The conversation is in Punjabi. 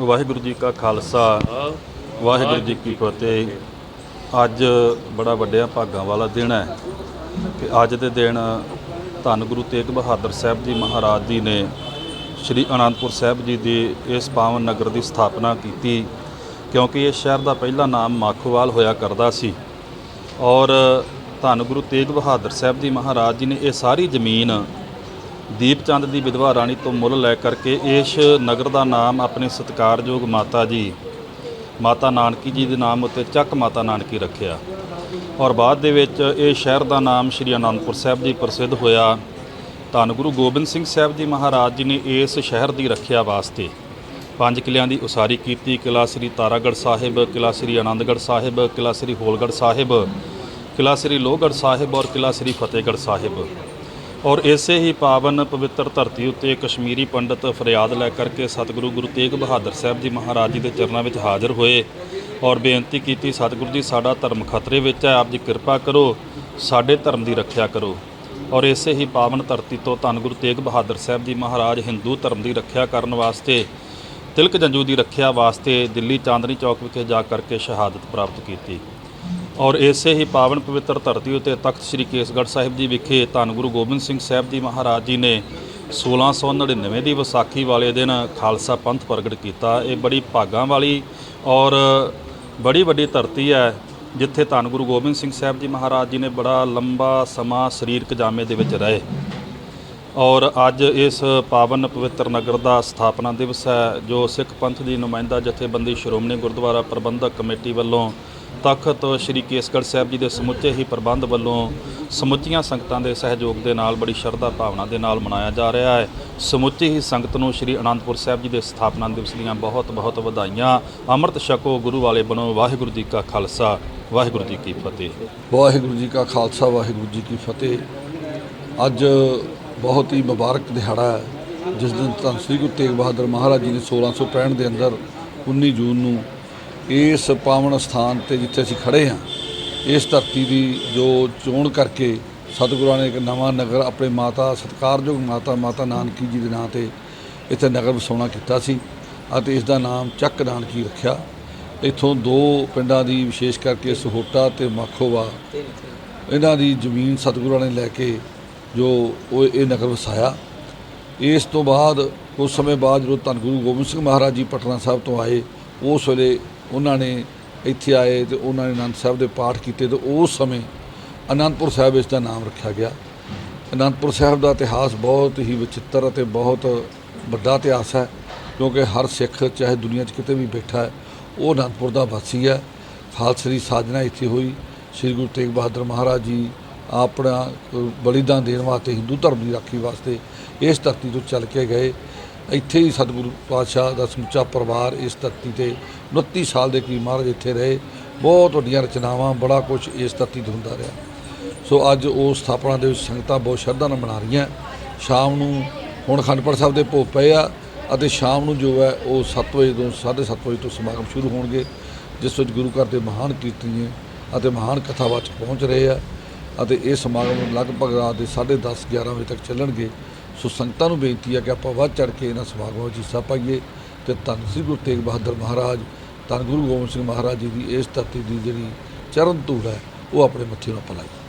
ਵਾਹਿਗੁਰੂ ਜੀ ਕਾ ਖਾਲਸਾ, ਵਾਹਿਗੁਰੂ ਜੀ ਕੀ ਫਤਿਹ। ਅੱਜ ਬੜਾ ਵੱਡਿਆ ਭਾਗਾਂ ਵਾਲਾ ਦਿਨ ਹੈ ਕਿ ਅੱਜ ਦੇ ਦਿਨ ਧੰਨ ਗੁਰੂ ਤੇਗ ਬਹਾਦਰ ਸਾਹਿਬ ਜੀ ਮਹਾਰਾਜ ਜੀ ਨੇ ਸ੍ਰੀ ਅਨੰਦਪੁਰ ਸਾਹਿਬ ਜੀ ਦੀ ਇਸ ਪਾਵਨ ਨਗਰ ਦੀ ਸਥਾਪਨਾ ਕੀਤੀ, ਕਿਉਂਕਿ ਇਹ ਸ਼ਹਿਰ ਦਾ ਪਹਿਲਾ ਨਾਮ ਮਾਖੋਵਾਲ ਹੋਇਆ ਕਰਦਾ ਸੀ। ਔਰ ਧੰਨ ਗੁਰੂ ਤੇਗ ਬਹਾਦਰ ਸਾਹਿਬ ਜੀ ਮਹਾਰਾਜ ਜੀ ਨੇ ਇਹ ਸਾਰੀ ਜ਼ਮੀਨ ਦੀਪਚੰਦ ਦੀ ਵਿਧਵਾ ਰਾਣੀ ਤੋਂ ਮੁੱਲ ਲੈ ਕਰਕੇ ਇਸ ਨਗਰ ਦਾ ਨਾਮ ਆਪਣੇ ਸਤਿਕਾਰਯੋਗ ਮਾਤਾ ਜੀ, ਮਾਤਾ ਨਾਨਕੀ ਜੀ ਦੇ ਨਾਮ ਉੱਤੇ ਚੱਕ ਮਾਤਾ ਨਾਨਕੀ ਰੱਖਿਆ। ਔਰ ਬਾਅਦ ਦੇ ਵਿੱਚ ਇਹ ਸ਼ਹਿਰ ਦਾ ਨਾਮ ਸ਼੍ਰੀ ਅਨੰਦਪੁਰ ਸਾਹਿਬ ਜੀ ਪ੍ਰਸਿੱਧ ਹੋਇਆ। ਧੰਨ ਗੁਰੂ ਗੋਬਿੰਦ ਸਿੰਘ ਸਾਹਿਬ ਜੀ ਮਹਾਰਾਜ ਜੀ ਨੇ ਇਸ ਸ਼ਹਿਰ ਦੀ ਰੱਖਿਆ ਵਾਸਤੇ ਪੰਜ ਕਿਲਿਆਂ ਦੀ ਉਸਾਰੀ ਕੀਤੀ। ਕਿਲਾ ਸ੍ਰੀ ਤਾਰਾਗੜ੍ਹ ਸਾਹਿਬ ਕਿਲਾ ਸ੍ਰੀ ਆਨੰਦਗੜ੍ਹ ਸਾਹਿਬ ਕਿਲਾ ਸ੍ਰੀ ਹੋਲਗੜ੍ਹ ਸਾਹਿਬ ਕਿਲਾ ਸ੍ਰੀ ਲੋਹਗੜ੍ਹ ਸਾਹਿਬ ਔਰ ਕਿਲਾ ਸ੍ਰੀ ਫਤਿਹਗੜ੍ਹ ਸਾਹਿਬ। ਔਰ ਇਸੇ ਹੀ ਪਾਵਨ ਪਵਿੱਤਰ ਧਰਤੀ ਉੱਤੇ ਕਸ਼ਮੀਰੀ ਪੰਡਤ ਫਰਿਆਦ ਲੈ ਕਰਕੇ ਸਤਿਗੁਰੂ ਗੁਰੂ ਤੇਗ ਬਹਾਦਰ ਸਾਹਿਬ ਜੀ ਮਹਾਰਾਜ ਜੀ ਦੇ ਚਰਨਾਂ ਵਿੱਚ ਹਾਜ਼ਰ ਹੋਏ ਔਰ ਬੇਨਤੀ ਕੀਤੀ, ਸਤਿਗੁਰੂ ਜੀ, ਸਾਡਾ ਧਰਮ ਖਤਰੇ ਵਿੱਚ ਹੈ, ਆਪ ਜੀ ਕਿਰਪਾ ਕਰੋ, ਸਾਡੇ ਧਰਮ ਦੀ ਰੱਖਿਆ ਕਰੋ। ਔਰ ਇਸੇ ਹੀ ਪਾਵਨ ਧਰਤੀ ਤੋਂ ਧੰਨ ਗੁਰੂ ਤੇਗ ਬਹਾਦਰ ਸਾਹਿਬ ਜੀ ਮਹਾਰਾਜ ਹਿੰਦੂ ਧਰਮ ਦੀ ਰੱਖਿਆ ਕਰਨ ਵਾਸਤੇ, ਤਿਲਕ ਜੰਜੂ ਦੀ ਰੱਖਿਆ ਵਾਸਤੇ ਦਿੱਲੀ ਚਾਂਦਨੀ ਚੌਕ ਵਿਖੇ ਜਾ ਕਰਕੇ ਸ਼ਹਾਦਤ ਪ੍ਰਾਪਤ ਕੀਤੀ। ਔਰ ਇਸੇ ਹੀ ਪਾਵਨ ਪਵਿੱਤਰ ਧਰਤੀ ਉਤੇ ਤਖਤ ਸ੍ਰੀ ਕੇਸਗੜ੍ਹ ਸਾਹਿਬ ਜੀ ਵਿਖੇ ਧੰਨ ਗੁਰੂ ਗੋਬਿੰਦ ਸਿੰਘ ਸਾਹਿਬ ਜੀ ਮਹਾਰਾਜ ਜੀ ਨੇ 1699 ਦੀ ਵਿਸਾਖੀ ਵਾਲੇ ਦਿਨ ਖਾਲਸਾ ਪੰਥ ਪ੍ਰਗਟ ਕੀਤਾ। ਇਹ ਬੜੀ ਭਾਗਾਂ ਵਾਲੀ ਔਰ ਬੜੀ ਵੱਡੀ ਧਰਤੀ ਹੈ, ਜਿੱਥੇ ਧੰਨ ਗੁਰੂ ਗੋਬਿੰਦ ਸਿੰਘ ਸਾਹਿਬ ਜੀ ਮਹਾਰਾਜ ਜੀ ਨੇ ਬੜਾ ਲੰਬਾ ਸਮਾਂ ਸਰੀਰਕ ਜਾਮੇ ਦੇ ਵਿੱਚ ਰਹੇ। ਔਰ ਅੱਜ ਇਸ ਪਾਵਨ ਪਵਿੱਤਰ ਨਗਰ ਦਾ ਸਥਾਪਨਾ ਦਿਵਸ ਹੈ, ਜੋ ਸਿੱਖ ਪੰਥ ਦੀ ਨੁਮਾਇੰਦਾ ਜਥੇਬੰਦੀ ਸ਼੍ਰੋਮਣੀ ਗੁਰਦੁਆਰਾ ਪ੍ਰਬੰਧਕ ਕਮੇਟੀ ਵੱਲੋਂ ਤਖਤ ਸ੍ਰੀ ਕੇਸਗੜ੍ਹ ਸਾਹਿਬ ਜੀ ਦੇ ਸਮੁੱਚੇ ਹੀ ਪ੍ਰਬੰਧ ਵੱਲੋਂ ਸਮੁੱਚੀਆਂ ਸੰਗਤਾਂ ਦੇ ਸਹਿਯੋਗ ਦੇ ਨਾਲ ਬੜੀ ਸ਼ਰਧਾ ਭਾਵਨਾ ਦੇ ਨਾਲ ਮਨਾਇਆ ਜਾ ਰਿਹਾ ਹੈ। ਸਮੁੱਚੀ ਹੀ ਸੰਗਤ ਨੂੰ ਸ੍ਰੀ ਅਨੰਦਪੁਰ ਸਾਹਿਬ ਜੀ ਦੇ ਸਥਾਪਨਾ ਦਿਵਸ ਦੀਆਂ ਬਹੁਤ ਬਹੁਤ ਵਧਾਈਆਂ। ਅੰਮ੍ਰਿਤ ਛਕੋ ਗੁਰੂ ਵਾਲੇ ਬਣੋ। ਵਾਹਿਗੁਰੂ ਜੀ ਕਾ ਖਾਲਸਾ। ਵਾਹਿਗੁਰੂ ਜੀ ਕੀ ਫਤਿਹ। ਵਾਹਿਗੁਰੂ ਜੀ ਕਾ ਖਾਲਸਾ, ਵਾਹਿਗੁਰੂ ਜੀ ਕੀ ਫਤਿਹ। ਅੱਜ ਬਹੁਤ ਹੀ ਮੁਬਾਰਕ ਦਿਹਾੜਾ ਹੈ। ਜਿਸ ਦਿਨ ਧੰਨ ਸ੍ਰੀ ਗੁਰੂ ਤੇਗ ਬਹਾਦਰ ਮਹਾਰਾਜ ਜੀ ਨੇ 1665 ਦੇ ਅੰਦਰ 19 ਜੂਨ ਨੂੰ ਇਸ ਪਾਵਨ ਸਥਾਨ ਤੇ ਜਿੱਥੇ ਅਸੀਂ ਖੜੇ ਹਾਂ, ਇਸ ਧਰਤੀ ਦੀ ਜੋ ਚੋਣ ਕਰਕੇ ਸਤਿਗੁਰਾਂ ਨੇ ਇੱਕ ਨਵਾਂ ਨਗਰ ਆਪਣੇ ਮਾਤਾ, ਸਤਿਕਾਰਯੋਗ ਮਾਤਾ ਮਾਤਾ ਨਾਨਕੀ ਜੀ ਦੇ ਨਾਂ ਤੇ ਇੱਥੇ ਨਗਰ ਵਸਾਉਣਾ ਕੀਤਾ ਸੀ ਅਤੇ ਇਸ ਦਾ ਨਾਮ ਚੱਕ ਨਾਨਕੀ ਰੱਖਿਆ। ਇੱਥੋਂ ਦੋ ਪਿੰਡਾਂ ਦੀ ਵਿਸ਼ੇਸ਼ ਕਰਕੇ ਸਹੋਟਾ ਤੇ ਮਾਖੋਵਾ। ਇਹਨਾਂ ਦੀ ਜ਼ਮੀਨ ਸਤਿਗੁਰਾਂ ਨੇ ਲੈ ਕੇ ਜੋ ਉਹ ਇਹ ਨਗਰ ਵਸਾਇਆ। ਇਸ ਤੋਂ ਬਾਅਦ ਕੁਝ ਸਮੇਂ ਬਾਅਦ ਜਦੋਂ ਧੰਨ ਗੁਰੂ ਗੋਬਿੰਦ ਸਿੰਘ ਮਹਾਰਾਜ ਜੀ ਪਟਨਾ ਸਾਹਿਬ ਤੋਂ ਆਏ, ਉਸ ਵੇਲੇ ਉਹਨਾਂ ਨੇ ਇੱਥੇ ਆਏ ਤੇ ਉਹਨਾਂ ਨੇ ਅਨੰਦ ਸਾਹਿਬ ਦੇ ਪਾਠ ਕੀਤੇ ਤੇ ਉਸ ਸਮੇਂ ਅਨੰਦਪੁਰ ਸਾਹਿਬ ਇਸ ਦਾ ਨਾਮ ਰੱਖਿਆ ਗਿਆ। ਅਨੰਦਪੁਰ ਸਾਹਿਬ ਦਾ ਇਤਿਹਾਸ ਬਹੁਤ ਹੀ ਵਿਚਿੱਤਰ ਅਤੇ ਬਹੁਤ ਵੱਡਾ ਇਤਿਹਾਸ ਹੈ, ਕਿਉਂਕਿ ਹਰ ਸਿੱਖ, ਚਾਹੇ ਦੁਨੀਆ 'ਚ ਕਿਤੇ ਵੀ ਬੈਠਾ ਹੈ, ਉਹ ਅਨੰਦਪੁਰ ਦਾ ਵਾਸੀ ਹੈ। ਖਾਲਸੇ ਦੀ ਸਾਜਨਾ ਇੱਥੇ ਹੋਈ। ਸ੍ਰੀ ਗੁਰੂ ਤੇਗ ਬਹਾਦਰ ਮਹਾਰਾਜ ਜੀ ਆਪਣਾ ਬਲੀਦਾਨ ਦੇਣ ਵਾਸਤੇ ਹਿੰਦੂ ਧਰਮ ਦੀ ਰਾਖੀ ਵਾਸਤੇ ਇਸ ਧਰਤੀ ਤੋਂ ਚੱਲ ਕੇ ਗਏ। ਇੱਥੇ ਹੀ ਸਤਿਗੁਰੂ ਪਾਤਸ਼ਾਹ ਦਾ ਸਮੁੱਚਾ ਪਰਿਵਾਰ ਇਸ ਧਰਤੀ ਤੇ 29 ਸਾਲ ਦੇ ਕਰੀਬ ਮਹਾਰਾਜ ਇੱਥੇ ਰਹੇ। ਬਹੁਤ ਵੱਡੀਆਂ ਰਚਨਾਵਾਂ, ਬੜਾ ਕੁਝ ਇਸ ਧਰਤੀ ਤੇ ਹੁੰਦਾ ਰਿਹਾ। ਸੋ ਅੱਜ ਉਹ ਸਥਾਪਨਾ ਦੇ ਵਿੱਚ ਸੰਗਤਾਂ ਬਹੁਤ ਸ਼ਰਧਾ ਨਾਲ ਮਨਾ ਰਹੀਆਂ। ਸ਼ਾਮ ਨੂੰ ਹੁਣ ਅਖੰਡਪੁਰ ਸਾਹਿਬ ਦੇ ਭੋਗ ਪਏ ਆ ਅਤੇ ਸ਼ਾਮ ਨੂੰ ਜੋ ਹੈ ਉਹ 7 ਵਜੇ ਤੋਂ 7:30 ਵਜੇ ਤੋਂ ਸਮਾਗਮ ਸ਼ੁਰੂ ਹੋਣਗੇ, ਜਿਸ ਵਿੱਚ ਗੁਰੂ ਘਰ ਦੇ ਮਹਾਨ ਕੀਰਤਨੀਏ ਅਤੇ ਮਹਾਨ ਕਥਾਵਾਚਕ ਪਹੁੰਚ ਰਹੇ ਆ ਅਤੇ ਇਹ ਸਮਾਗਮ ਲਗਭਗ ਰਾਤ ਦੇ 10:30 11 ਵਜੇ ਤੱਕ ਚੱਲਣਗੇ। ਸੋ ਸੰਗਤਾਂ ਨੂੰ ਬੇਨਤੀ ਹੈ ਕਿ ਆਪਾਂ ਵੱਧ ਚੜ ਕੇ ਇਹਨਾਂ ਸਮਾਗਮਾਂ ਵਿੱਚ ਹਿੱਸਾ ਪਾਈਏ ਤੇ ਧੰਨ ਸ੍ਰੀ ਗੁਰੂ ਤੇਗ ਬਹਾਦਰ ਮਹਾਰਾਜ, ਧੰਨ ਗੁਰੂ ਗੋਬਿੰਦ ਸਿੰਘ ਮਹਾਰਾਜ ਜੀ ਦੀ ਇਸ ਧਰਤੀ ਦੀ ਜਿਹੜੀ ਚਰਨ ਧੂੜ ਹੈ, ਉਹ ਆਪਣੇ ਮੱਥੇ ਨੂੰ ਆਪਾਂ ਲਾਈਏ।